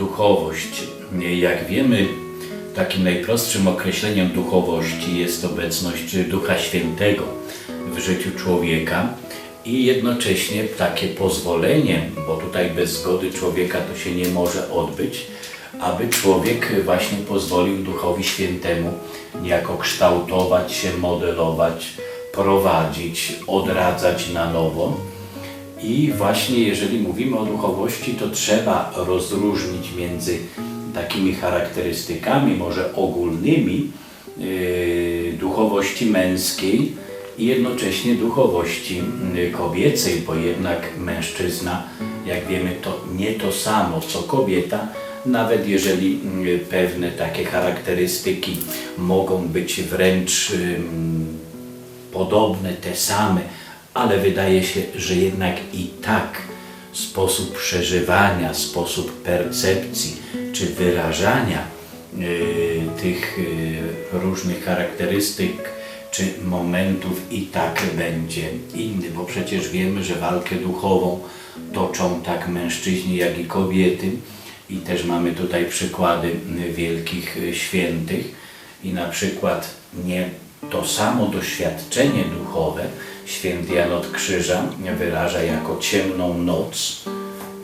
duchowość. Jak wiemy, takim najprostszym określeniem duchowości jest obecność Ducha Świętego w życiu człowieka i jednocześnie takie pozwolenie, bo tutaj bez zgody człowieka to się nie może odbyć, aby człowiek właśnie pozwolił Duchowi Świętemu niejako kształtować się, modelować, prowadzić, odradzać na nowo. I właśnie jeżeli mówimy o duchowości, to trzeba rozróżnić między takimi charakterystykami, może ogólnymi, yy, duchowości męskiej i jednocześnie duchowości yy, kobiecej, bo jednak mężczyzna, jak wiemy, to nie to samo co kobieta, nawet jeżeli yy, pewne takie charakterystyki mogą być wręcz podobne, te same, ale wydaje się, że jednak i tak sposób przeżywania, sposób percepcji czy wyrażania y, tych y, różnych charakterystyk czy momentów i tak będzie inny, bo przecież wiemy, że walkę duchową toczą tak mężczyźni, jak i kobiety. I też mamy tutaj przykłady wielkich y, świętych. I na przykład nie to samo doświadczenie duchowe święty Jan od Krzyża wyraża jako ciemną noc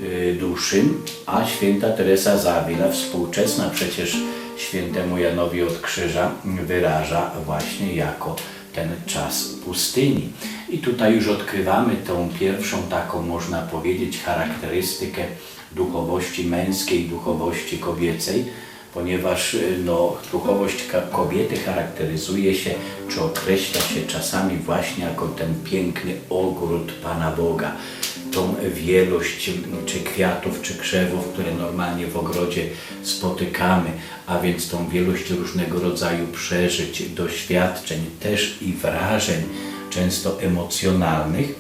y, duszy, a święta Teresa Zawila, współczesna przecież świętemu Janowi od Krzyża, wyraża właśnie jako ten czas pustyni. I tutaj już odkrywamy tą pierwszą taką, można powiedzieć, charakterystykę duchowości męskiej, duchowości kobiecej, ponieważ y, no, duchowość kobiety charakteryzuje się, czy określa się czasami właśnie jako ten piękny ogród Pana Boga, tą wielość czy kwiatów, czy krzewów, które normalnie w ogrodzie spotykamy, a więc tą wielość różnego rodzaju przeżyć, doświadczeń, też i wrażeń, często emocjonalnych.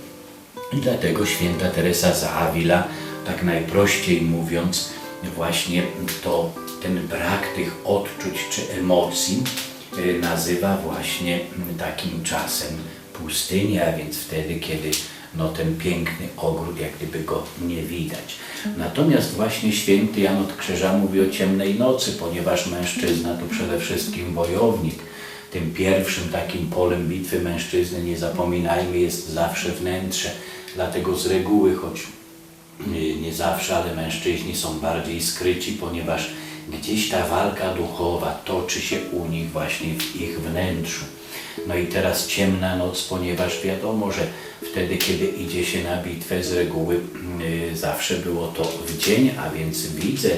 I dlatego święta Teresa z Avila, tak najprościej mówiąc, właśnie to ten brak tych odczuć czy emocji y, nazywa właśnie mm, takim czasem pustyni, a więc wtedy, kiedy no, ten piękny ogród, jak gdyby go nie widać. Natomiast właśnie święty Jan od Krzyża mówi o ciemnej nocy, ponieważ mężczyzna to przede wszystkim wojownik. Tym pierwszym takim polem bitwy mężczyzny, nie zapominajmy, jest zawsze wnętrze. Dlatego z reguły, choć nie- nie zawsze, ale mężczyźni są bardziej skryci, ponieważ gdzieś ta walka duchowa toczy się u nich właśnie w ich wnętrzu. No i teraz ciemna noc, ponieważ wiadomo, że wtedy, kiedy idzie się na bitwę, z reguły y, zawsze było to w dzień, a więc widzę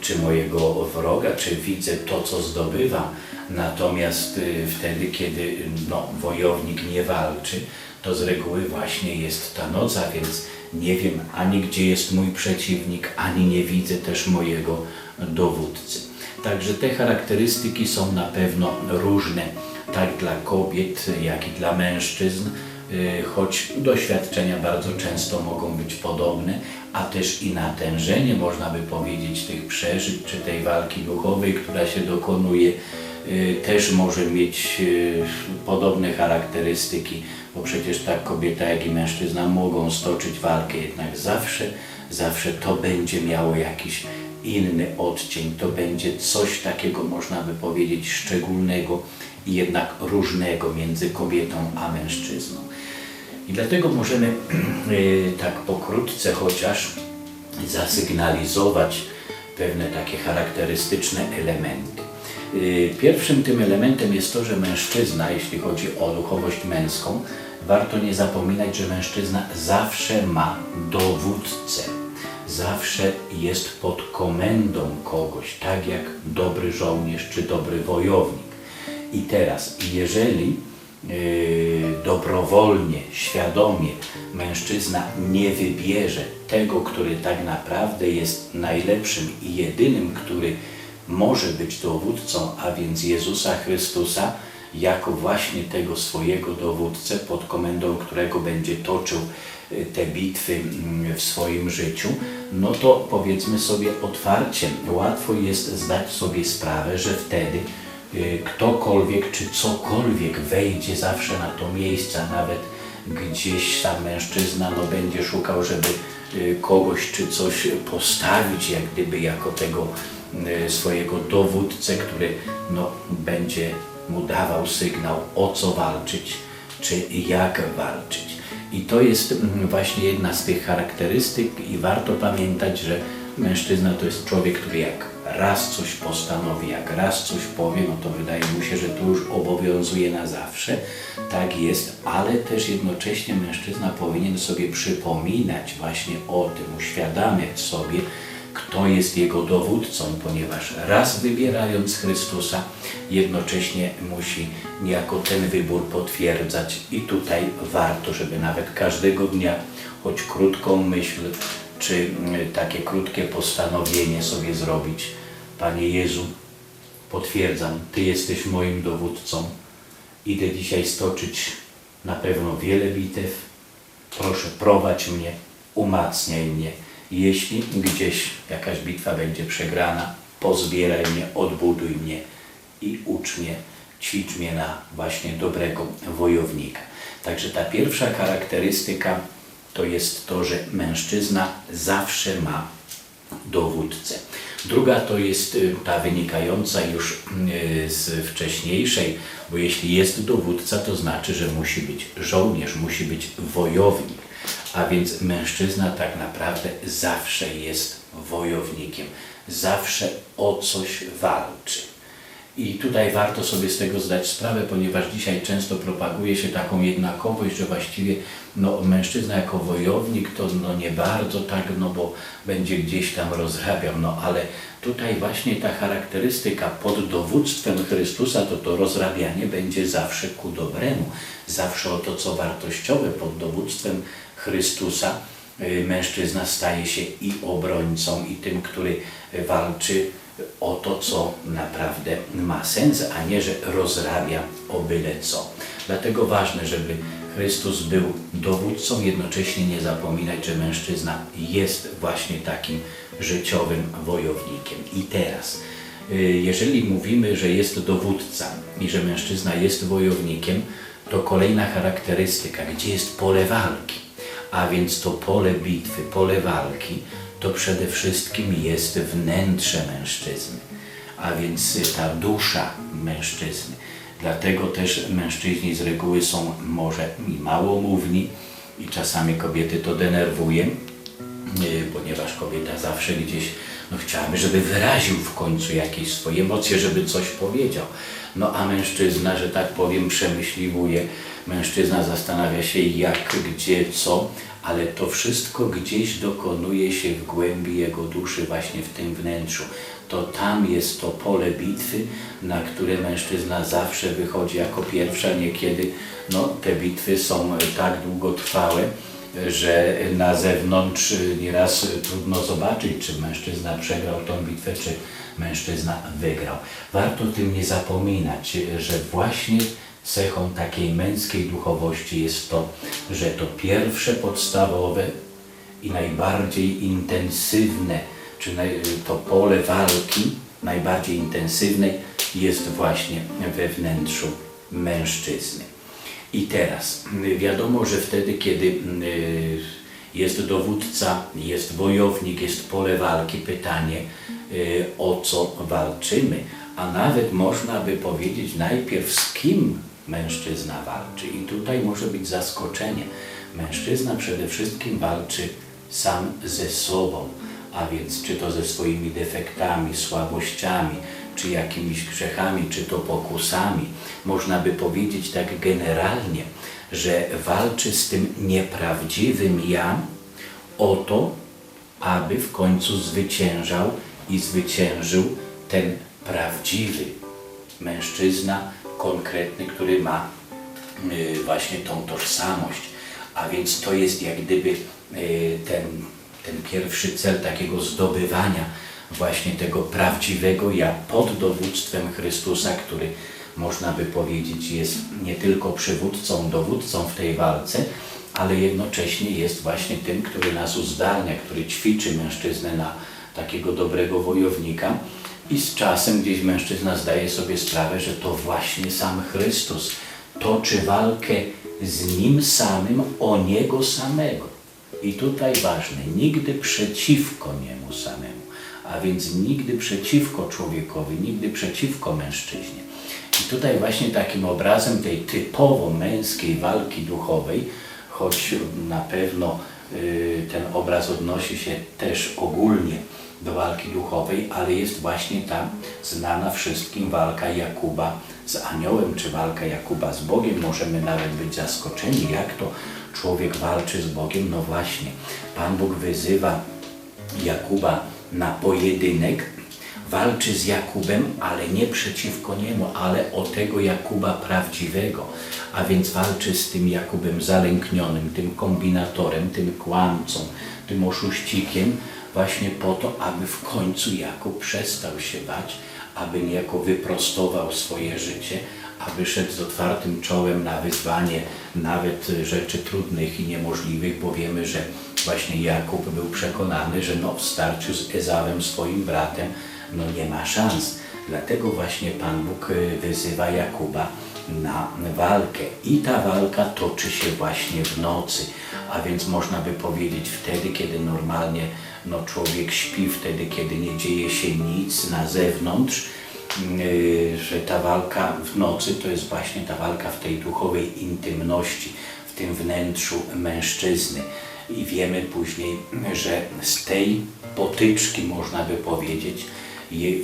czy mojego wroga, czy widzę to, co zdobywam. Natomiast y, wtedy, kiedy no, wojownik nie walczy, to z reguły właśnie jest ta noc, a więc nie wiem ani gdzie jest mój przeciwnik, ani nie widzę też mojego dowódcy. Także te charakterystyki są na pewno różne, tak dla kobiet, jak i dla mężczyzn, y, choć doświadczenia bardzo często mogą być podobne, a też i natężenie, można by powiedzieć, tych przeżyć czy tej walki duchowej, która się dokonuje, też może mieć y, podobne charakterystyki, bo przecież tak kobieta, jak i mężczyzna mogą stoczyć walkę, jednak zawsze, zawsze to będzie miało jakiś inny odcień, to będzie coś takiego, można by powiedzieć, szczególnego i jednak różnego między kobietą a mężczyzną. I dlatego możemy y, tak pokrótce chociaż zasygnalizować pewne takie charakterystyczne elementy. Y, Pierwszym tym elementem jest to, że mężczyzna, jeśli chodzi o duchowość męską, warto nie zapominać, że mężczyzna zawsze ma dowódcę. Zawsze jest pod komendą kogoś, tak jak dobry żołnierz czy dobry wojownik. I teraz, jeżeli yy, dobrowolnie, świadomie mężczyzna nie wybierze tego, który tak naprawdę jest najlepszym i jedynym, który może być dowódcą, a więc Jezusa Chrystusa, jako właśnie tego swojego dowódcę, pod komendą którego będzie toczył y, te bitwy mm, w swoim życiu, no to powiedzmy sobie otwarcie, łatwo jest zdać sobie sprawę, że wtedy y, ktokolwiek czy cokolwiek wejdzie zawsze na to miejsce, nawet gdzieś tam mężczyzna no, będzie szukał, żeby y, kogoś czy coś postawić jak gdyby jako tego swojego dowódcę, który no, będzie mu dawał sygnał o co walczyć, czy jak walczyć. I to jest mm, właśnie jedna z tych charakterystyk i warto pamiętać, że mężczyzna to jest człowiek, który jak raz coś postanowi, jak raz coś powie, no to wydaje mu się, że to już obowiązuje na zawsze. Tak jest, ale też jednocześnie mężczyzna powinien sobie przypominać właśnie o tym, uświadamiać sobie, kto jest jego dowódcą, ponieważ raz wybierając Chrystusa, jednocześnie musi niejako ten wybór potwierdzać i tutaj warto, żeby nawet każdego dnia choć krótką myśl, czy mm, takie krótkie postanowienie sobie zrobić. Panie Jezu, potwierdzam, Ty jesteś moim dowódcą. Idę dzisiaj stoczyć na pewno wiele bitew. Proszę, prowadź mnie, umacniaj mnie. Jeśli gdzieś jakaś bitwa będzie przegrana, pozbieraj mnie, odbuduj mnie i ucz mnie, ćwicz mnie na właśnie dobrego wojownika. Także ta pierwsza charakterystyka to jest to, że mężczyzna zawsze ma dowódcę. Druga to jest y, ta wynikająca już y, z wcześniejszej, bo jeśli jest dowódca, to znaczy, że musi być żołnierz, musi być wojownik. A więc mężczyzna tak naprawdę zawsze jest wojownikiem, zawsze o coś walczy. I tutaj warto sobie z tego zdać sprawę, ponieważ dzisiaj często propaguje się taką jednakowość, że właściwie no, mężczyzna jako wojownik to no, nie bardzo tak, no bo będzie gdzieś tam rozrabiał, no ale tutaj właśnie ta charakterystyka pod dowództwem Chrystusa, to to rozrabianie będzie zawsze ku dobremu, zawsze o to, co wartościowe pod dowództwem Chrystusa, y, mężczyzna staje się i obrońcą, i tym, który walczy o to, co naprawdę ma sens, a nie, że rozrabia o byle co. Dlatego ważne, żeby Chrystus był dowódcą, jednocześnie nie zapominać, że mężczyzna jest właśnie takim życiowym wojownikiem. I teraz, y, jeżeli mówimy, że jest dowódca i że mężczyzna jest wojownikiem, to kolejna charakterystyka, gdzie jest pole walki, a więc to pole bitwy, pole walki, to przede wszystkim jest wnętrze mężczyzny, a więc ta dusza mężczyzny. Dlatego też mężczyźni z reguły są może i małomówni i czasami kobiety to denerwuje, y, ponieważ kobieta zawsze gdzieś no chciałaby, żeby wyraził w końcu jakieś swoje emocje, żeby coś powiedział. No a mężczyzna, że tak powiem, przemyśliwuje, mężczyzna zastanawia się jak, gdzie, co, ale to wszystko gdzieś dokonuje się w głębi jego duszy, właśnie w tym wnętrzu. To tam jest to pole bitwy, na które mężczyzna zawsze wychodzi jako pierwsza. Niekiedy no, te bitwy są tak długotrwałe, że na zewnątrz nieraz trudno zobaczyć, czy mężczyzna przegrał tą bitwę, czy mężczyzna wygrał. Warto tym nie zapominać, że właśnie cechą takiej męskiej duchowości jest to, że to pierwsze podstawowe i najbardziej intensywne, czy to pole walki najbardziej intensywnej jest właśnie we wnętrzu mężczyzny. I teraz wiadomo, że wtedy, kiedy y, jest dowódca, jest wojownik, jest pole walki, pytanie y, o co walczymy, a nawet można by powiedzieć najpierw z kim mężczyzna walczy. I tutaj może być zaskoczenie. Mężczyzna przede wszystkim walczy sam ze sobą, a więc czy to ze swoimi defektami, słabościami, czy jakimiś grzechami, czy to pokusami. Można by powiedzieć tak generalnie, że walczy z tym nieprawdziwym ja o to, aby w końcu zwyciężał i zwyciężył ten prawdziwy mężczyzna, konkretny, który ma y, właśnie tą tożsamość. A więc to jest jak gdyby y, ten, ten pierwszy cel takiego zdobywania właśnie tego prawdziwego ja pod dowództwem Chrystusa, który można by powiedzieć jest nie tylko przywódcą, dowódcą w tej walce, ale jednocześnie jest właśnie tym, który nas uzdalnia, który ćwiczy mężczyznę na takiego dobrego wojownika. I z czasem gdzieś mężczyzna zdaje sobie sprawę, że to właśnie sam Chrystus toczy walkę z Nim samym o Niego samego. I tutaj ważne, nigdy przeciwko niemu samemu, a więc nigdy przeciwko człowiekowi, nigdy przeciwko mężczyźnie. I tutaj właśnie takim obrazem tej typowo męskiej walki duchowej, choć na pewno y, ten obraz odnosi się też ogólnie do walki duchowej, ale jest właśnie ta znana wszystkim walka Jakuba z aniołem, czy walka Jakuba z Bogiem. Możemy nawet być zaskoczeni, jak to człowiek walczy z Bogiem. No właśnie, Pan Bóg wyzywa Jakuba na pojedynek, walczy z Jakubem, ale nie przeciwko niemu, ale o tego Jakuba prawdziwego. A więc walczy z tym Jakubem zalęknionym, tym kombinatorem, tym kłamcą, tym oszuścikiem, właśnie po to, aby w końcu Jakub przestał się bać, aby niejako wyprostował swoje życie, aby szedł z otwartym czołem na wyzwanie nawet rzeczy trudnych i niemożliwych, bo wiemy, że właśnie Jakub był przekonany, że no w starciu z Ezawem, swoim bratem, no nie ma szans. Dlatego właśnie Pan Bóg y, wyzywa Jakuba na walkę. I ta walka toczy się właśnie w nocy, a więc można by powiedzieć wtedy, kiedy normalnie no, człowiek śpi, wtedy, kiedy nie dzieje się nic na zewnątrz, że ta walka w nocy to jest właśnie ta walka w tej duchowej intymności, w tym wnętrzu mężczyzny. I wiemy później, że z tej potyczki, można by powiedzieć,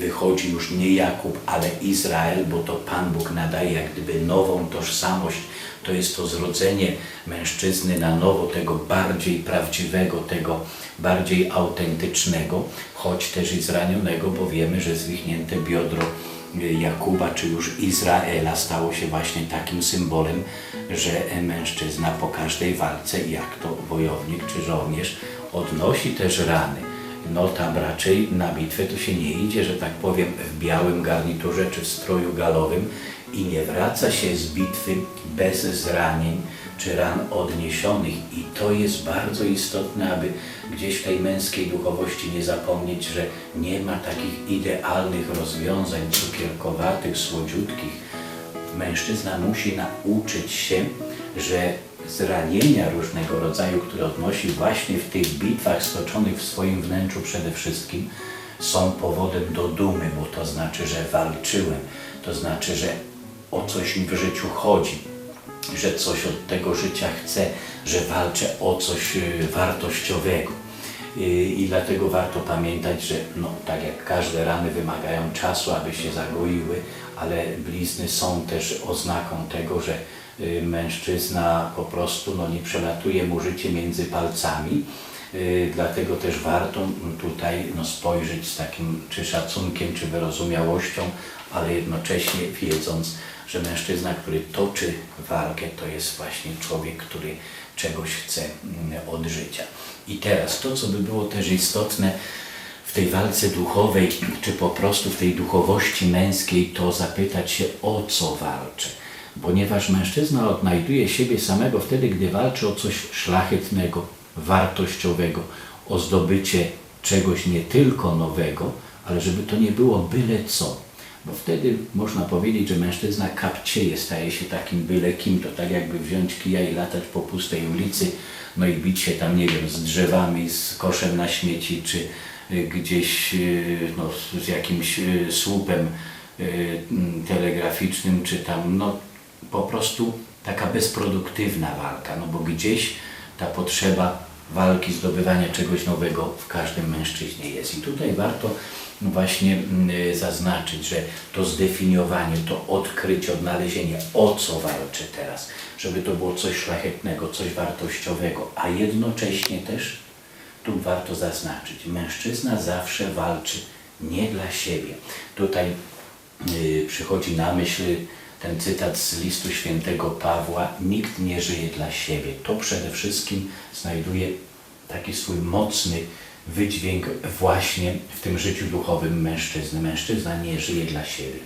wychodzi już nie Jakub, ale Izrael, bo to Pan Bóg nadaje jak gdyby nową tożsamość. To jest to zrodzenie mężczyzny na nowo, tego bardziej prawdziwego, tego bardziej autentycznego, choć też i zranionego, bo wiemy, że zwichnięte biodro Jakuba czy już Izraela stało się właśnie takim symbolem, że mężczyzna po każdej walce, jak to wojownik czy żołnierz, odnosi też rany no tam raczej na bitwę to się nie idzie, że tak powiem, w białym garniturze czy w stroju galowym i nie wraca się z bitwy bez zranień czy ran odniesionych. I to jest bardzo istotne, aby gdzieś w tej męskiej duchowości nie zapomnieć, że nie ma takich idealnych rozwiązań cukierkowatych, słodziutkich. Mężczyzna musi nauczyć się, że zranienia różnego rodzaju, które odnosi właśnie w tych bitwach stoczonych w swoim wnętrzu przede wszystkim, są powodem do dumy, bo to znaczy, że walczyłem, to znaczy, że o coś mi w życiu chodzi, że coś od tego życia chcę, że walczę o coś y, wartościowego. I dlatego warto pamiętać, że no, tak jak każde rany wymagają czasu, aby się zagoiły, ale blizny są też oznaką tego, że Y, mężczyzna po prostu no, nie przelatuje mu życie między palcami. Y, dlatego też warto tutaj no, spojrzeć z takim czy szacunkiem, czy wyrozumiałością, ale jednocześnie wiedząc, że mężczyzna, który toczy walkę, to jest właśnie człowiek, który czegoś chce mm, od życia. I teraz to, co by było też istotne w tej walce duchowej, czy po prostu w tej duchowości męskiej, to zapytać się, o co walczę ponieważ mężczyzna odnajduje siebie samego wtedy, gdy walczy o coś szlachetnego, wartościowego, o zdobycie czegoś nie tylko nowego, ale żeby to nie było byle co. Bo wtedy można powiedzieć, że mężczyzna kapcieje, staje się takim byle kim. To tak jakby wziąć kija i latać po pustej ulicy, no i bić się tam, nie wiem, z drzewami, z koszem na śmieci, czy y, gdzieś y, no, z jakimś y, słupem telegraficznym, czy tam, no po prostu taka bezproduktywna walka, no bo gdzieś ta potrzeba walki, zdobywania czegoś nowego w każdym mężczyźnie jest. I tutaj warto właśnie mm, zaznaczyć, że to zdefiniowanie, to odkrycie, odnalezienie, o co walczę teraz, żeby to było coś szlachetnego, coś wartościowego, a jednocześnie też, tu warto zaznaczyć, mężczyzna zawsze walczy nie dla siebie. Tutaj yy, przychodzi na myśl ten cytat z listu świętego Pawła, nikt nie żyje dla siebie. To przede wszystkim znajduje taki swój mocny wydźwięk właśnie w tym życiu duchowym mężczyzny. Mężczyzna nie żyje dla siebie.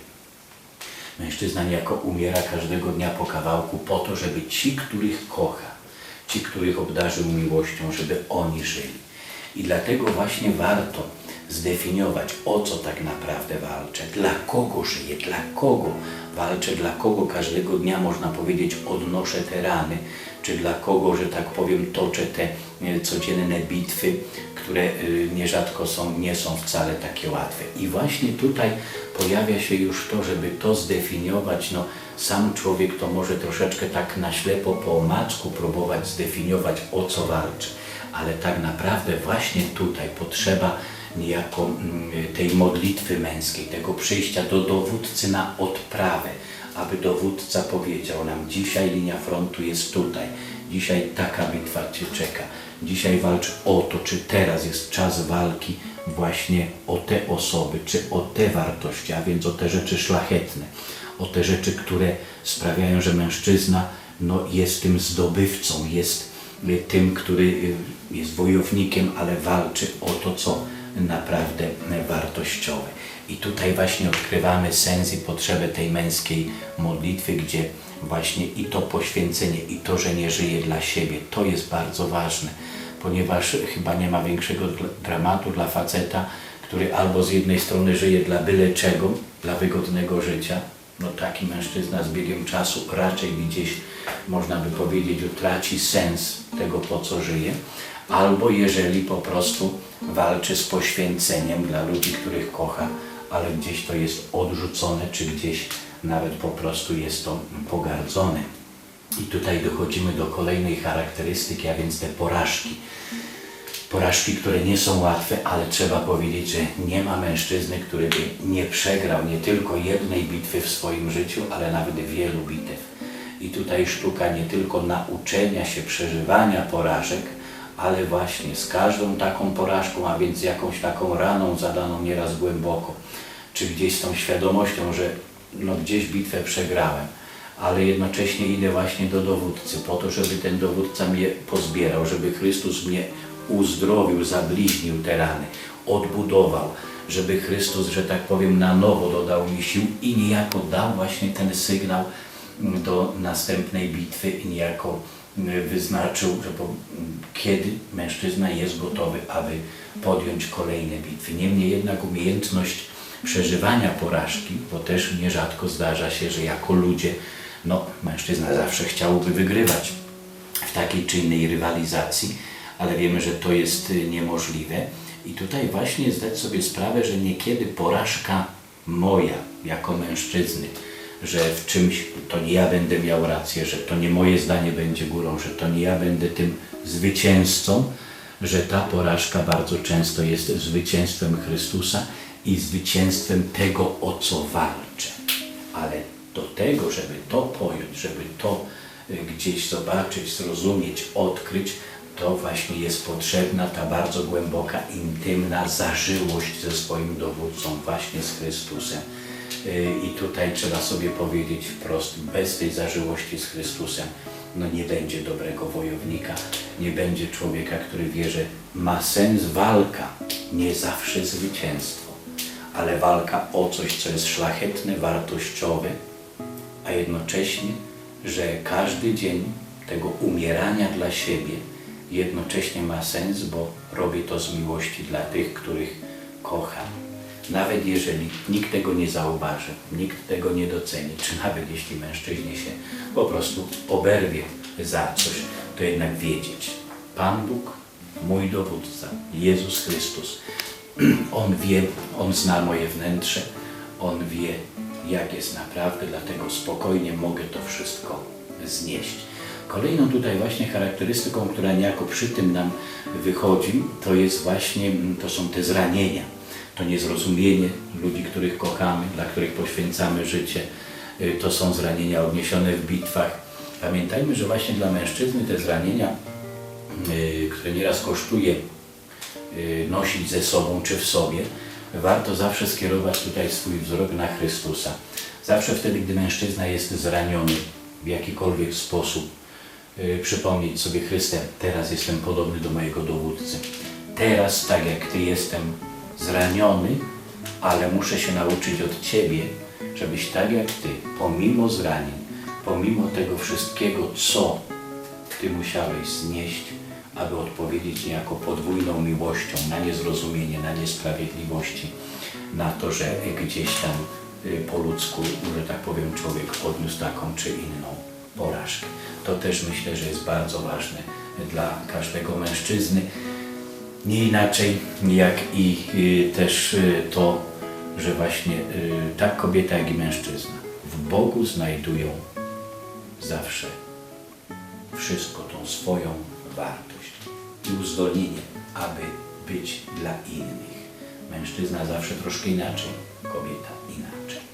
Mężczyzna niejako umiera każdego dnia po kawałku po to, żeby ci, których kocha, ci, których obdarzył miłością, żeby oni żyli. I dlatego właśnie warto zdefiniować, o co tak naprawdę walczę, dla kogo żyję, dla kogo walczę, dla kogo każdego dnia, można powiedzieć, odnoszę te rany, czy dla kogo, że tak powiem, toczę te e, codzienne bitwy, które e, nierzadko są, nie są wcale takie łatwe. I właśnie tutaj pojawia się już to, żeby to zdefiniować, no sam człowiek to może troszeczkę tak na ślepo po omacku próbować zdefiniować o co walczy, ale tak naprawdę właśnie tutaj potrzeba niejako mm, tej modlitwy męskiej, tego przyjścia do dowódcy na odprawę, aby dowódca powiedział nam, dzisiaj linia frontu jest tutaj, dzisiaj taka bitwa Cię czeka, dzisiaj walcz o to, czy teraz jest czas walki właśnie o te osoby, czy o te wartości, a więc o te rzeczy szlachetne, o te rzeczy, które sprawiają, że mężczyzna no, jest tym zdobywcą, jest y, tym, który y, jest wojownikiem, ale walczy o to, co naprawdę wartościowe. I tutaj właśnie odkrywamy sens i potrzebę tej męskiej modlitwy, gdzie właśnie i to poświęcenie, i to, że nie żyje dla siebie, to jest bardzo ważne, ponieważ chyba nie ma większego dr- dramatu dla faceta, który albo z jednej strony żyje dla byle czego, dla wygodnego życia, no taki mężczyzna z biegiem czasu raczej gdzieś, można by powiedzieć, utraci sens tego, po co żyje, albo jeżeli po prostu walczy z poświęceniem dla ludzi, których kocha, ale gdzieś to jest odrzucone, czy gdzieś nawet po prostu jest to pogardzone. I tutaj dochodzimy do kolejnej charakterystyki, a więc te porażki. Porażki, które nie są łatwe, ale trzeba powiedzieć, że nie ma mężczyzny, który by nie przegrał nie tylko jednej bitwy w swoim życiu, ale nawet wielu bitew. I tutaj sztuka nie tylko nauczenia się przeżywania porażek, ale właśnie z każdą taką porażką, a więc jakąś taką raną zadaną nieraz głęboko, czy gdzieś z tą świadomością, że no gdzieś bitwę przegrałem, ale jednocześnie idę właśnie do dowódcy po to, żeby ten dowódca mnie pozbierał, żeby Chrystus mnie uzdrowił, zabliźnił te rany, odbudował, żeby Chrystus, że tak powiem, na nowo dodał mi sił i niejako dał właśnie ten sygnał do następnej bitwy i niejako wyznaczył, że po, kiedy mężczyzna jest gotowy, aby podjąć kolejne bitwy. Niemniej jednak umiejętność przeżywania porażki, bo też nierzadko zdarza się, że jako ludzie, no mężczyzna zawsze chciałby wygrywać w takiej czy innej rywalizacji, ale wiemy, że to jest y, niemożliwe. I tutaj właśnie zdać sobie sprawę, że niekiedy porażka moja jako mężczyzny, że w czymś to nie ja będę miał rację, że to nie moje zdanie będzie górą, że to nie ja będę tym zwycięzcą, że ta porażka bardzo często jest zwycięstwem Chrystusa i zwycięstwem tego, o co walczę. Ale do tego, żeby to pojąć, żeby to y, gdzieś zobaczyć, zrozumieć, odkryć, to właśnie jest potrzebna ta bardzo głęboka, intymna zażyłość ze swoim dowódcą, właśnie z Chrystusem. Y, I tutaj trzeba sobie powiedzieć wprost, bez tej zażyłości z Chrystusem no nie będzie dobrego wojownika, nie będzie człowieka, który wie, że ma sens walka, nie zawsze zwycięstwo, ale walka o coś, co jest szlachetne, wartościowe, a jednocześnie, że każdy dzień tego umierania dla siebie jednocześnie ma sens, bo robię to z miłości dla tych, których kocham. Nawet jeżeli nikt tego nie zauważy, nikt tego nie doceni, czy nawet jeśli mężczyźnie się po prostu oberwie za coś, to jednak wiedzieć. Pan Bóg, mój dowódca, Jezus Chrystus, On wie, On zna moje wnętrze, On wie, jak jest naprawdę, dlatego spokojnie mogę to wszystko znieść. Kolejną tutaj właśnie charakterystyką, która niejako przy tym nam wychodzi, to jest właśnie, to są te zranienia, to niezrozumienie ludzi, których kochamy, dla których poświęcamy życie, Y, to są zranienia odniesione w bitwach. Pamiętajmy, że właśnie dla mężczyzny te zranienia, y, które nieraz kosztuje y, nosić ze sobą czy w sobie, warto zawsze skierować tutaj swój wzrok na Chrystusa. Zawsze wtedy, gdy mężczyzna jest zraniony w jakikolwiek sposób, przypomnieć sobie Chryste, teraz jestem podobny do mojego dowódcy. Teraz, tak jak Ty jestem zraniony, ale muszę się nauczyć od Ciebie, żebyś tak jak Ty, pomimo zranień, pomimo tego wszystkiego, co Ty musiałeś znieść, aby odpowiedzieć niejako podwójną miłością na niezrozumienie, na niesprawiedliwości, na to, że gdzieś tam y, po ludzku, że tak powiem, człowiek odniósł taką czy inną porażkę. To też myślę, że jest bardzo ważne dla każdego mężczyzny. Nie inaczej jak i y, też y, to, że właśnie tak kobieta, jak i mężczyzna w Bogu znajdują zawsze wszystko, tą swoją wartość i uzdolnienie, aby być dla innych. Mężczyzna zawsze troszkę inaczej, kobieta inaczej.